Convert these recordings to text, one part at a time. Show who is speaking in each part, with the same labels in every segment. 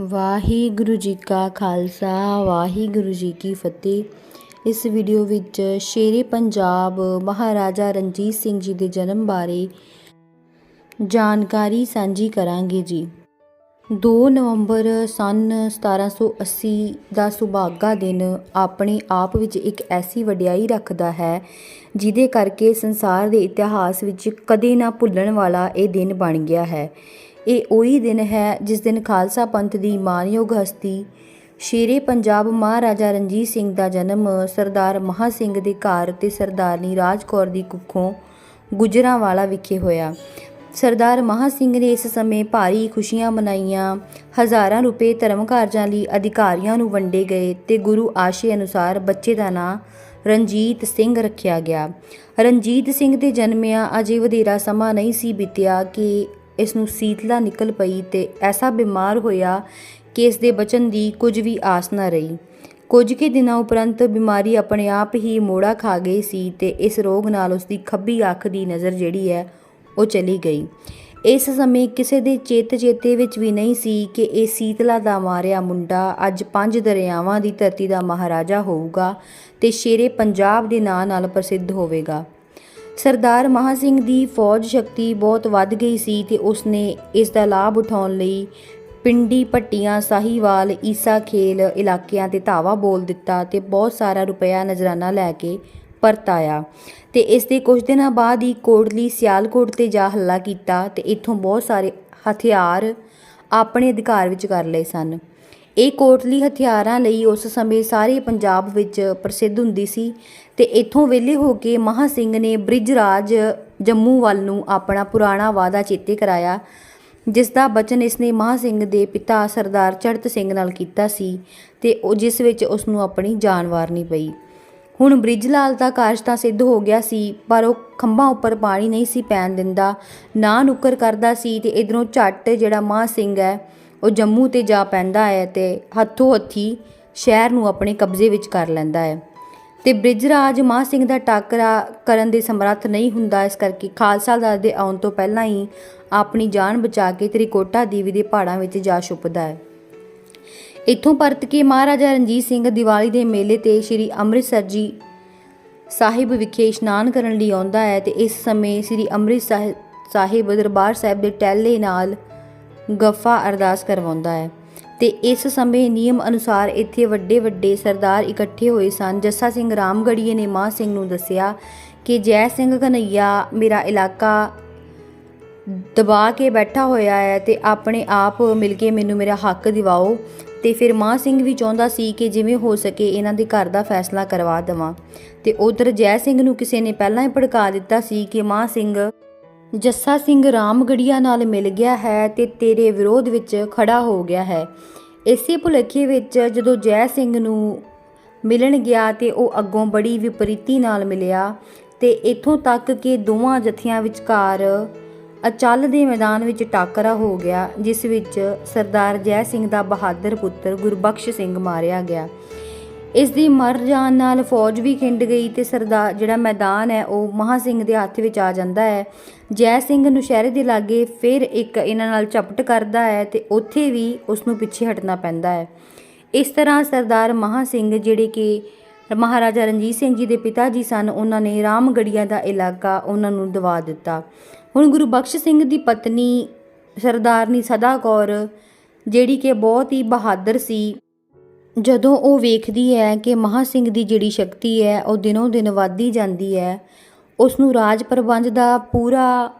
Speaker 1: ਵਾਹਿਗੁਰੂ ਜੀ ਕਾ ਖਾਲਸਾ, ਵਾਹਿਗੁਰੂ ਜੀ ਕੀ ਫਤਿਹ। ਇਸ ਵੀਡੀਓ ਵਿੱਚ ਸ਼ੇਰੇ ਪੰਜਾਬ ਮਹਾਰਾਜਾ ਰਣਜੀਤ ਸਿੰਘ ਜੀ ਦੇ ਜਨਮ ਬਾਰੇ ਜਾਣਕਾਰੀ ਸਾਂਝੀ ਕਰਾਂਗੇ ਜੀ। 2 ਨਵੰਬਰ ਸਨ 1780 ਦਾ ਸੁਭਾਗਾ ਦਿਨ ਆਪਣੇ ਆਪ ਵਿੱਚ ਇੱਕ ਐਸੀ ਵਡਿਆਈ ਰੱਖਦਾ ਹੈ, ਜਿਹਦੇ ਕਰਕੇ ਸੰਸਾਰ ਦੇ ਇਤਿਹਾਸ ਵਿੱਚ ਕਦੇ ਨਾ ਭੁੱਲਣ ਵਾਲਾ ਇਹ ਦਿਨ ਬਣ ਗਿਆ ਹੈ। ਇਹ ਉਹੀ ਦਿਨ ਹੈ ਜਿਸ ਦਿਨ ਖਾਲਸਾ ਪੰਥ ਦੀ ਮਾਨਯੋਗ ਹਸਤੀ ਸ਼ੇਰੇ ਪੰਜਾਬ ਮਹਾਰਾਜਾ ਰਣਜੀਤ ਸਿੰਘ ਦਾ ਜਨਮ ਸਰਦਾਰ ਮਹਾ ਸਿੰਘ ਦੇ ਘਰ ਤੇ ਸਰਦਾਰਨੀ ਰਾਜ ਕੌਰ ਦੀ ਕੁੱਖੋਂ ਗੁਜਰਾਂਵਾਲਾ ਵਿਖੇ ਹੋਇਆ। ਸਰਦਾਰ ਮਹਾ ਸਿੰਘ ਨੇ ਇਸ ਸਮੇਂ ਭਾਰੀ ਖੁਸ਼ੀਆਂ ਮਨਾਈਆਂ। ਹਜ਼ਾਰਾਂ ਰੁਪਏ ਧਰਮ ਕਾਰਜਾਂ ਲਈ ਅਧਿਕਾਰੀਆਂ ਨੂੰ ਵੰਡੇ ਗਏ ਤੇ ਗੁਰੂ ਆਸ਼ੇ ਅਨੁਸਾਰ ਬੱਚੇ ਦਾ ਨਾਂ ਰਣਜੀਤ ਸਿੰਘ ਰੱਖਿਆ ਗਿਆ। ਰਣਜੀਤ ਸਿੰਘ ਦੇ ਜਨਮਿਆਂ ਅਜੇ ਵਧੇਰਾ ਸਮਾਂ ਨਹੀਂ ਸੀ ਬੀਤਿਆ ਕਿ ਇਸ ਨੂੰ ਸੀਤਲਾ ਨਿਕਲ ਪਈ ਤੇ ਐਸਾ ਬਿਮਾਰ ਹੋਇਆ ਕਿ ਇਸ ਦੇ ਬਚਨ ਦੀ ਕੁਝ ਵੀ ਆਸ ਨਾ ਰਹੀ। ਕੁਝ ਕੇ ਦਿਨਾਂ ਉਪਰੰਤ ਬਿਮਾਰੀ ਆਪਣੇ ਆਪ ਹੀ ਮੋੜਾ ਖਾ ਗਈ ਸੀ ਤੇ ਇਸ ਰੋਗ ਨਾਲ ਉਸ ਦੀ ਖੱਬੀ ਅੱਖ ਦੀ ਨਜ਼ਰ ਜਿਹੜੀ ਹੈ ਉਹ ਚਲੀ ਗਈ। ਇਸ ਸਮੇਂ ਕਿਸੇ ਦੇ ਚੇਤ ਚੇਤੇ ਵਿੱਚ ਵੀ ਨਹੀਂ ਸੀ ਕਿ ਇਹ ਸੀਤਲਾ ਦਾ ਮਾਰਿਆ ਮੁੰਡਾ ਅੱਜ ਪੰਜ ਦਰਿਆਵਾਂ ਦੀ ਧਰਤੀ ਦਾ ਮਹਾਰਾਜਾ ਹੋਊਗਾ ਤੇ ਸ਼ੇਰੇ ਪੰਜਾਬ ਦੇ ਨਾਂ ਨਾਲ ਪ੍ਰਸਿੱਧ ਹੋਵੇਗਾ। ਸਰਦਾਰ ਮਹਾ ਸਿੰਘ ਦੀ ਫੌਜ ਸ਼ਕਤੀ ਬਹੁਤ ਵੱਧ ਗਈ ਸੀ ਤੇ ਉਸਨੇ ਇਸ ਦਾ ਲਾਭ ਉਠਾਉਣ ਲਈ ਪਿੰਡੀ ਪੱਟੀਆਂ ਸਾਹੀਵਾਲ ਈਸਾ ਖੇਲ ਇਲਾਕਿਆਂ ਤੇ ਧਾਵਾ ਬੋਲ ਦਿੱਤਾ ਤੇ ਬਹੁਤ ਸਾਰਾ ਰੁਪਇਆ ਨਜ਼ਰਾਨਾ ਲੈ ਕੇ ਪਰਤ ਆਇਆ ਤੇ ਇਸ ਦੇ ਕੁਝ ਦਿਨਾਂ ਬਾਅਦ ਹੀ ਕੋਟਲੀ ਸਿਆਲਕੋਟ ਤੇ ਜਾ ਹੱਲਾ ਕੀਤਾ ਤੇ ਇੱਥੋਂ ਬਹੁਤ ਸਾਰੇ ਹਥਿਆਰ ਆਪਣੇ ਅਧਿਕਾਰ ਵਿੱਚ ਕਰ ਲਏ ਸਨ। ਇਹ ਕੋਟਲੀ ਹਥਿਆਰਾਂ ਲਈ ਉਸ ਸਮੇਂ ਸਾਰੇ ਪੰਜਾਬ ਵਿੱਚ ਪ੍ਰਸਿੱਧ ਹੁੰਦੀ ਸੀ ਤੇ ਇੱਥੋਂ ਵਿਹਲੇ ਹੋ ਕੇ ਮਹਾ ਸਿੰਘ ਨੇ ਬ੍ਰਿਜ ਰਾਜ ਜੰਮੂ ਵੱਲ ਨੂੰ ਆਪਣਾ ਪੁਰਾਣਾ ਵਾਅਦਾ ਚੇਤੇ ਕਰਾਇਆ, ਜਿਸ ਦਾ ਬਚਨ ਇਸਨੇ ਮਹਾ ਸਿੰਘ ਦੇ ਪਿਤਾ ਸਰਦਾਰ ਚੜਤ ਸਿੰਘ ਨਾਲ ਕੀਤਾ ਸੀ ਤੇ ਉਹ ਜਿਸ ਵਿੱਚ ਉਸ ਨੂੰ ਆਪਣੀ ਜਾਨ ਵਾਰਨੀ ਪਈ। ਹੁਣ ਬ੍ਰਿਜ ਲਾਲ ਦਾ ਕਾਰਜ ਤਾਂ ਸਿੱਧ ਹੋ ਗਿਆ ਸੀ, ਪਰ ਉਹ ਖੰਭਾਂ ਉੱਪਰ ਪਾਣੀ ਨਹੀਂ ਸੀ ਪੈਣ ਦਿੰਦਾ, ਨਾ ਨੁੱਕਰ ਕਰਦਾ ਸੀ ਤੇ ਇਧਰੋਂ ਝੱਟ ਜਿਹੜਾ ਮਹਾ ਸਿੰਘ ਹੈ ਉਹ ਜੰਮੂ ਤੇ ਜਾ ਪੈਂਦਾ ਹੈ ਤੇ ਹੱਥੋਂ ਹੱਥੀ ਸ਼ਹਿਰ ਨੂੰ ਆਪਣੇ ਕਬਜ਼ੇ ਵਿੱਚ ਕਰ ਲੈਂਦਾ ਹੈ। ਤੇ ਬ੍ਰਿਜਰਾਜ ਮਾਹ ਸਿੰਘ ਦਾ ਟਾਕਰਾ ਕਰਨ ਦੇ ਸਮਰੱਥ ਨਹੀਂ ਹੁੰਦਾ, ਇਸ ਕਰਕੇ ਖਾਲਸਾ ਦਲ ਦੇ ਆਉਣ ਤੋਂ ਪਹਿਲਾਂ ਹੀ ਆਪਣੀ ਜਾਨ ਬਚਾ ਕੇ ਤ੍ਰਿਕੋਟਾ ਦੇਵੀ ਦੇ ਪਹਾੜਾਂ ਵਿੱਚ ਜਾ ਛੁਪਦਾ ਹੈ। ਇੱਥੋਂ ਪਰਤ ਕੇ ਮਹਾਰਾਜਾ ਰਣਜੀਤ ਸਿੰਘ ਦੀਵਾਲੀ ਦੇ ਮੇਲੇ ਤੇ ਸ੍ਰੀ ਅੰਮ੍ਰਿਤਸਰ ਜੀ ਸਾਹਿਬ ਵਿਖੇ ਇਸ਼ਨਾਨ ਕਰਨ ਲਈ ਆਉਂਦਾ ਹੈ ਤੇ ਇਸ ਸਮੇਂ ਸ੍ਰੀ ਅੰਮ੍ਰਿਤ ਸਾਹਿਬ ਦਰਬਾਰ ਸਾਹਿਬ ਦੇ ਟੈਲੇ ਨਾਲ ਗਫਾ ਅਰਦਾਸ ਕਰਵਾਉਂਦਾ ਹੈ। ਤੇ ਇਸ ਸਮੇਂ ਨਿਯਮ ਅਨੁਸਾਰ ਇੱਥੇ ਵੱਡੇ ਵੱਡੇ ਸਰਦਾਰ ਇਕੱਠੇ ਹੋਏ ਸਨ। ਜੱਸਾ ਸਿੰਘ ਰਾਮਗੜੀਏ ਨੇ ਮਾਂ ਸਿੰਘ ਨੂੰ ਦੱਸਿਆ ਕਿ, ਜੈ ਸਿੰਘ ਕਨਈਆ ਮੇਰਾ ਇਲਾਕਾ ਦਬਾ ਕੇ ਬੈਠਾ ਹੋਇਆ ਹੈ ਤੇ ਆਪਣੇ ਆਪ ਮਿਲ ਕੇ ਮੈਨੂੰ ਮੇਰਾ ਹੱਕ ਦਿਵਾਓ। ਤੇ ਫਿਰ ਮਾਂ ਸਿੰਘ ਵੀ ਚਾਹੁੰਦਾ ਸੀ ਕਿ ਜਿਵੇਂ ਹੋ ਸਕੇ ਇਹਨਾਂ ਦੇ ਘਰ ਦਾ ਫੈਸਲਾ ਕਰਵਾ ਦੇਵਾਂ। ਤੇ ਉਧਰ ਜੈ ਸਿੰਘ ਨੂੰ ਕਿਸੇ ਨੇ ਪਹਿਲਾਂ ਹੀ ਭੜਕਾ ਦਿੱਤਾ ਸੀ ਕਿ ਮਾਂ ਸਿੰਘ ਜੱਸਾ ਸਿੰਘ ਰਾਮਗੜੀਆ ਨਾਲ ਮਿਲ ਗਿਆ ਹੈ ਤੇ ਤੇਰੇ ਵਿਰੋਧ ਵਿੱਚ ਖੜਾ ਹੋ ਗਿਆ ਹੈ। ਇਸੇ ਭੁਲੇਖੇ ਵਿੱਚ ਜਦੋਂ ਜੈ ਸਿੰਘ ਨੂੰ ਮਿਲਣ ਗਿਆ ਤੇ ਉਹ ਅੱਗੋਂ ਬੜੀ ਵਿਪਰੀਤੀ ਨਾਲ ਮਿਲਿਆ ਤੇ ਇਥੋਂ ਤੱਕ ਕਿ ਦੋਵਾਂ ਜਥਿਆਂ ਵਿਚਕਾਰ ਅਚਲ ਦੇ ਮੈਦਾਨ ਵਿੱਚ ਟਾਕਰਾ ਹੋ ਗਿਆ, ਜਿਸ ਵਿੱਚ ਸਰਦਾਰ ਜੈ ਸਿੰਘ ਦਾ ਬਹਾਦਰ ਪੁੱਤਰ ਗੁਰਬਖਸ਼ ਸਿੰਘ ਮਾਰਿਆ ਗਿਆ। ਇਸ ਦੀ ਮਰ ਜਾਣ ਨਾਲ ਫੌਜ ਵੀ ਖਿੰਡ ਗਈ ਤੇ ਸਰਦਾਰ ਜਿਹੜਾ ਮੈਦਾਨ ਹੈ, ਉਹ ਮਹਾ ਸਿੰਘ ਦੇ ਹੱਥ ਵਿੱਚ ਆ ਜਾਂਦਾ ਹੈ। ਜੈ ਸਿੰਘ ਨੁਸ਼ਹਿਰੇ ਦੇ ਲਾਗੇ ਫਿਰ ਇੱਕ ਇਹਨਾਂ ਨਾਲ ਝਪਟ ਕਰਦਾ ਹੈ ਤੇ ਉੱਥੇ ਵੀ ਉਸ ਨੂੰ ਪਿੱਛੇ ਹਟਣਾ ਪੈਂਦਾ ਹੈ। ਇਸ ਤਰ੍ਹਾਂ ਸਰਦਾਰ ਮਹਾ ਸਿੰਘ ਜਿਹੜੇ ਕਿ ਮਹਾਰਾਜਾ ਰਣਜੀਤ ਸਿੰਘ ਜੀ ਦੇ ਪਿਤਾ ਜੀ ਸਨ, ਉਹਨਾਂ ਨੇ ਰਾਮਗੜੀਆ ਦਾ ਇਲਾਕਾ ਉਹਨਾਂ ਨੂੰ ਦਵਾ ਦਿੱਤਾ। ਹੁਣ ਗੁਰੂ ਬਖਸ਼ ਸਿੰਘ ਦੀ ਪਤਨੀ ਸਰਦਾਰਨੀ ਸਦਾ ਕੌਰ ਜਿਹੜੀ ਕਿ ਬਹੁਤ ਹੀ ਬਹਾਦਰ ਸੀ ਜਦੋਂ ਉਹ ਵੇਖਦੀ ਹੈ ਕਿ ਮਹਾ ਸਿੰਘ ਦੀ ਜਿਹੜੀ ਸ਼ਕਤੀ ਹੈ, ਉਹ ਦਿਨੋਂ ਦਿਨ ਵਧਦੀ ਜਾਂਦੀ ਹੈ ਉਸ ਨੂੰ ਰਾਜ ਪ੍ਰਬੰਧ ਦਾ ਪੂਰਾ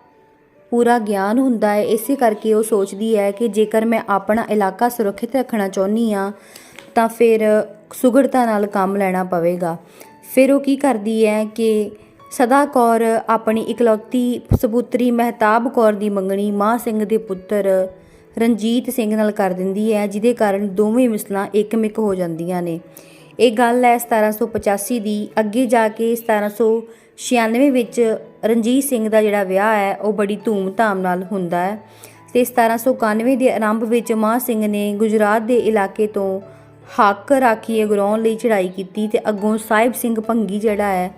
Speaker 1: ਪੂਰਾ ਗਿਆਨ ਹੁੰਦਾ ਹੈ। ਇਸੇ ਕਰਕੇ ਉਹ ਸੋਚਦੀ ਹੈ ਕਿ ਜੇਕਰ ਮੈਂ ਆਪਣਾ ਇਲਾਕਾ ਸੁਰੱਖਿਅਤ ਰੱਖਣਾ ਚਾਹੁੰਦੀ ਆ ਤਾਂ ਫਿਰ ਸੁਗੜਤਾ ਨਾਲ ਕੰਮ ਲੈਣਾ ਪਵੇਗਾ। ਫਿਰ ਉਹ ਕੀ ਕਰਦੀ ਹੈ ਕਿ ਸਦਾ ਕੌਰ ਆਪਣੀ ਇਕਲੌਤੀ ਸਪੁੱਤਰੀ ਮਹਿਤਾਬ ਕੌਰ ਦੀ ਮੰਗਣੀ ਮਾਂ ਸਿੰਘ ਦੇ ਪੁੱਤਰ ਰਣਜੀਤ ਸਿੰਘ ਨਾਲ ਕਰ ਦਿੰਦੀ ਹੈ, ਜਿਹਦੇ ਕਾਰਨ ਦੋਵੇਂ ਮਿਸਲਾਂ ਇੱਕਮਿਕ ਹੋ ਜਾਂਦੀਆਂ ਨੇ। ਇਹ ਗੱਲ ਹੈ 1785 ਦੀ। ਅੱਗੇ ਜਾ ਕੇ 1796 ਵਿੱਚ ਰਣਜੀਤ ਸਿੰਘ ਦਾ ਜਿਹੜਾ ਵਿਆਹ ਹੈ, ਉਹ ਬੜੀ ਧੂਮ-ਧਾਮ ਨਾਲ ਹੁੰਦਾ ਹੈ। ਤੇ 1791 ਦੇ ਆਰੰਭ ਵਿੱਚ ਮਾਂ ਸਿੰਘ ਨੇ ਗੁਜਰਾਤ ਦੇ ਇਲਾਕੇ ਤੋਂ ਹੱਕ ਰਾਖੀ ਅਗਰਾਉਣ ਲਈ ਚੜ੍ਹਾਈ ਕੀਤੀ ਤੇ ਅੱਗੋਂ ਸਾਹਿਬ ਸਿੰਘ ਭੰਗੀ ਜਿਹੜਾ ਹੈ,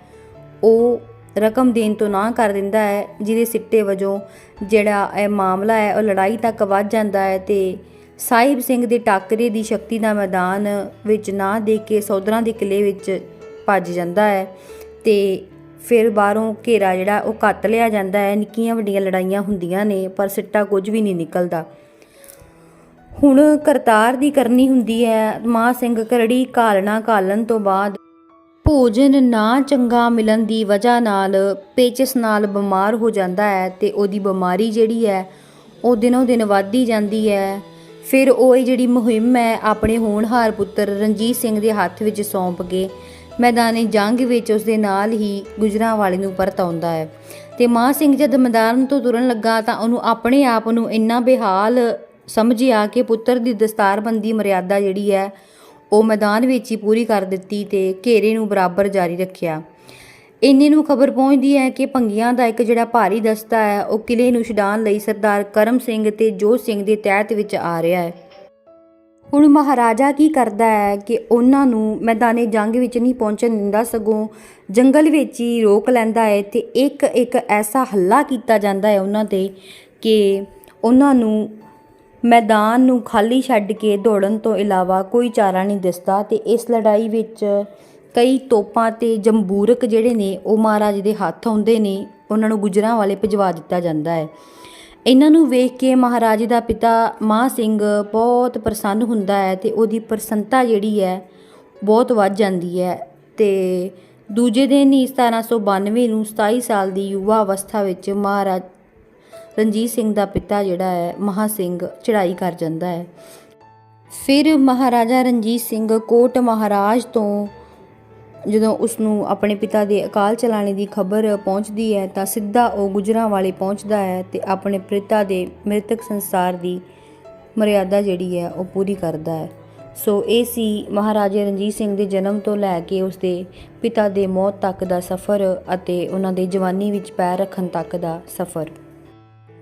Speaker 1: ਉਹ ਰਕਮ ਦੇਣ ਤੋਂ ਨਾ ਕਰ ਦਿੰਦਾ ਹੈ, ਜਿਹਦੇ ਸਿੱਟੇ ਵਜੋਂ ਜਿਹੜਾ ਇਹ ਮਾਮਲਾ ਹੈ, ਉਹ ਲੜਾਈ ਤੱਕ ਵੱਧ ਜਾਂਦਾ ਹੈ ਤੇ ਸਾਹਿਬ ਸਿੰਘ ਦੇ ਟਾਕਰੇ ਦੀ ਸ਼ਕਤੀ ਦਾ ਮੈਦਾਨ ਵਿੱਚ ਨਾ ਦੇ ਕੇ ਸੌਦਰਾਂ ਦੇ ਕਿਲੇ ਵਿੱਚ ਭੱਜ ਜਾਂਦਾ ਹੈ ਤੇ ਫਿਰ ਬਾਹਰੋਂ ਘੇਰਾ ਜਿਹੜਾ, ਉਹ ਕੱਟ ਲਿਆ ਜਾਂਦਾ ਹੈ। ਨਿੱਕੀਆਂ ਵੱਡੀਆਂ ਲੜਾਈਆਂ ਹੁੰਦੀਆਂ ਨੇ, ਪਰ ਸਿੱਟਾ ਕੁਝ ਵੀ ਨਹੀਂ ਨਿਕਲਦਾ। ਹੁਣ ਕਰਤਾਰ ਦੀ ਕਰਨੀ ਹੁੰਦੀ ਹੈ। ਮਾਂ ਸਿੰਘ ਕਰੜੀ ਕਾਲਣਾ ਕਾਲਣ ਤੋਂ ਬਾਅਦ ਭੋਜਨ ਨਾ ਚੰਗਾ ਮਿਲਣ ਦੀ ਵਜ੍ਹਾ ਨਾਲ ਪੇਚਸ ਨਾਲ ਬਿਮਾਰ ਹੋ ਜਾਂਦਾ ਹੈ ਤੇ ਉਹਦੀ ਬਿਮਾਰੀ ਜਿਹੜੀ ਹੈ ਉਹ ਦਿਨੋਂ ਦਿਨ ਵੱਧਦੀ ਜਾਂਦੀ ਹੈ। ਫਿਰ ਉਹ ਇਹ ਜਿਹੜੀ ਮੁਹਿੰਮ ਹੈ ਆਪਣੇ ਹੋਣਹਾਰ ਪੁੱਤਰ ਰਣਜੀਤ ਸਿੰਘ ਦੇ ਹੱਥ ਵਿੱਚ ਸੌਂਪ ਕੇ ਮੈਦਾਨੀ ਜੰਗ ਵਿੱਚ ਉਸ ਦੇ ਨਾਲ ਹੀ ਗੁਜ਼ਰਾਂ ਵਾਲੇ ਨੂੰ ਪਰਤ ਆਉਂਦਾ ਹੈ। ਤੇ ਮਾਂ ਸਿੰਘ ਜਦ ਮੈਦਾਨ ਤੋਂ ਤੁਰਨ ਲੱਗਾ ਤਾਂ ਉਹਨੂੰ ਆਪਣੇ ਆਪ ਨੂੰ ਇੰਨਾ ਬੇਹਾਲ ਸਮਝਿਆ ਕਿ ਪੁੱਤਰ ਦੀ ਦਸਤਾਰਬੰਦੀ ਮਰਿਆਦਾ ਜਿਹੜੀ ਹੈ ਉਹ ਮੈਦਾਨ ਵਿੱਚ ਹੀ ਪੂਰੀ ਕਰ ਦਿੱਤੀ ਤੇ ਘੇਰੇ ਨੂੰ ਬਰਾਬਰ ਜਾਰੀ ਰੱਖਿਆ। ਇੰਨੇ ਨੂੰ ਖਬਰ ਪਹੁੰਚਦੀ ਹੈ ਕਿ ਭੰਗੀਆਂ ਦਾ ਇੱਕ ਜਿਹੜਾ ਭਾਰੀ ਦਸਤਾ ਹੈ, ਉਹ ਕਿਲੇ ਨੂੰ ਛਡਾਉਣ ਲਈ ਸਰਦਾਰ ਕਰਮ ਸਿੰਘ ਤੇ ਜੋਤ ਸਿੰਘ ਦੇ ਤਹਿਤ ਵਿੱਚ ਆ ਰਿਹਾ ਹੈ। ਹੁਣ ਮਹਾਰਾਜਾ ਕੀ ਕਰਦਾ ਹੈ ਕਿ ਉਹਨਾਂ ਨੂੰ ਮੈਦਾਨੇ ਜੰਗ ਵਿੱਚ ਨਹੀਂ ਪਹੁੰਚਣ ਦਿੰਦਾ, ਸਗੋਂ ਜੰਗਲ ਵਿੱਚ ਹੀ ਰੋਕ ਲੈਂਦਾ ਹੈ ਤੇ ਇੱਕ ਇੱਕ ਐਸਾ ਹੱਲਾ ਕੀਤਾ ਜਾਂਦਾ ਹੈ ਉਹਨਾਂ ਤੇ ਕਿ ਉਹਨਾਂ ਨੂੰ ਮੈਦਾਨ ਨੂੰ ਖਾਲੀ ਛੱਡ ਕੇ ਦੌੜਨ ਤੋਂ ਇਲਾਵਾ ਕੋਈ ਚਾਰਾ ਨਹੀਂ ਦਿਸਦਾ ਅਤੇ ਇਸ ਲੜਾਈ ਵਿੱਚ ਕਈ ਤੋਪਾਂ ਅਤੇ ਜੰਬੂਰਕ ਜਿਹੜੇ ਨੇ, ਉਹ ਮਹਾਰਾਜ ਦੇ ਹੱਥ ਆਉਂਦੇ ਨੇ, ਉਹਨਾਂ ਨੂੰ ਗੁਜਰਾਂ ਵਾਲੇ ਭਿਜਵਾ ਦਿੱਤਾ ਜਾਂਦਾ ਹੈ। ਇਹਨਾਂ ਨੂੰ ਵੇਖ ਕੇ ਮਹਾਰਾਜੇ ਦਾ ਪਿਤਾ ਮਾਂ ਸਿੰਘ ਬਹੁਤ ਪ੍ਰਸੰਨ ਹੁੰਦਾ ਹੈ ਅਤੇ ਉਹਦੀ ਪ੍ਰਸੰਨਤਾ ਜਿਹੜੀ ਹੈ, ਬਹੁਤ ਵੱਧ ਜਾਂਦੀ ਹੈ ਤੇ ਦੂਜੇ ਦਿਨ ਹੀ 1792 ਨੂੰ 27 ਸਾਲ ਦੀ ਯੁਵਾ ਅਵਸਥਾ ਵਿੱਚ ਮਹਾਰਾਜ ਰਣਜੀਤ ਸਿੰਘ ਦਾ ਪਿਤਾ ਜਿਹੜਾ ਹੈ, ਮਹਾ ਸਿੰਘ ਚੜ੍ਹਾਈ ਕਰ ਜਾਂਦਾ ਹੈ। ਫਿਰ ਮਹਾਰਾਜਾ ਰਣਜੀਤ ਸਿੰਘ ਕੋਟ ਮਹਾਰਾਜ ਤੋਂ ਜਦੋਂ ਉਸ ਨੂੰ ਆਪਣੇ ਪਿਤਾ ਦੇ ਅਕਾਲ ਚਲਾਣੇ ਦੀ ਖਬਰ ਪਹੁੰਚਦੀ ਹੈ, ਤਾਂ ਸਿੱਧਾ ਉਹ ਗੁਜਰਾਂ ਵਾਲੇ ਪਹੁੰਚਦਾ ਹੈ ਤੇ ਆਪਣੇ ਪਿਤਾ ਦੇ ਮ੍ਰਿਤਕ ਸੰਸਾਰ ਦੀ ਮਰਿਆਦਾ ਜਿਹੜੀ ਹੈ, ਉਹ ਪੂਰੀ ਕਰਦਾ ਹੈ। ਸੋ ਇਹ ਸੀ ਮਹਾਰਾਜਾ ਰਣਜੀਤ ਸਿੰਘ ਦੇ ਜਨਮ ਤੋਂ ਲੈ ਕੇ ਉਸ ਦੇ ਪਿਤਾ ਦੇ ਮੌਤ ਤੱਕ ਦਾ ਸਫ਼ਰ ਅਤੇ ਉਹਨਾਂ ਦੇ ਜਵਾਨੀ ਵਿੱਚ ਪੈਰ ਰੱਖਣ ਤੱਕ ਦਾ ਸਫ਼ਰ।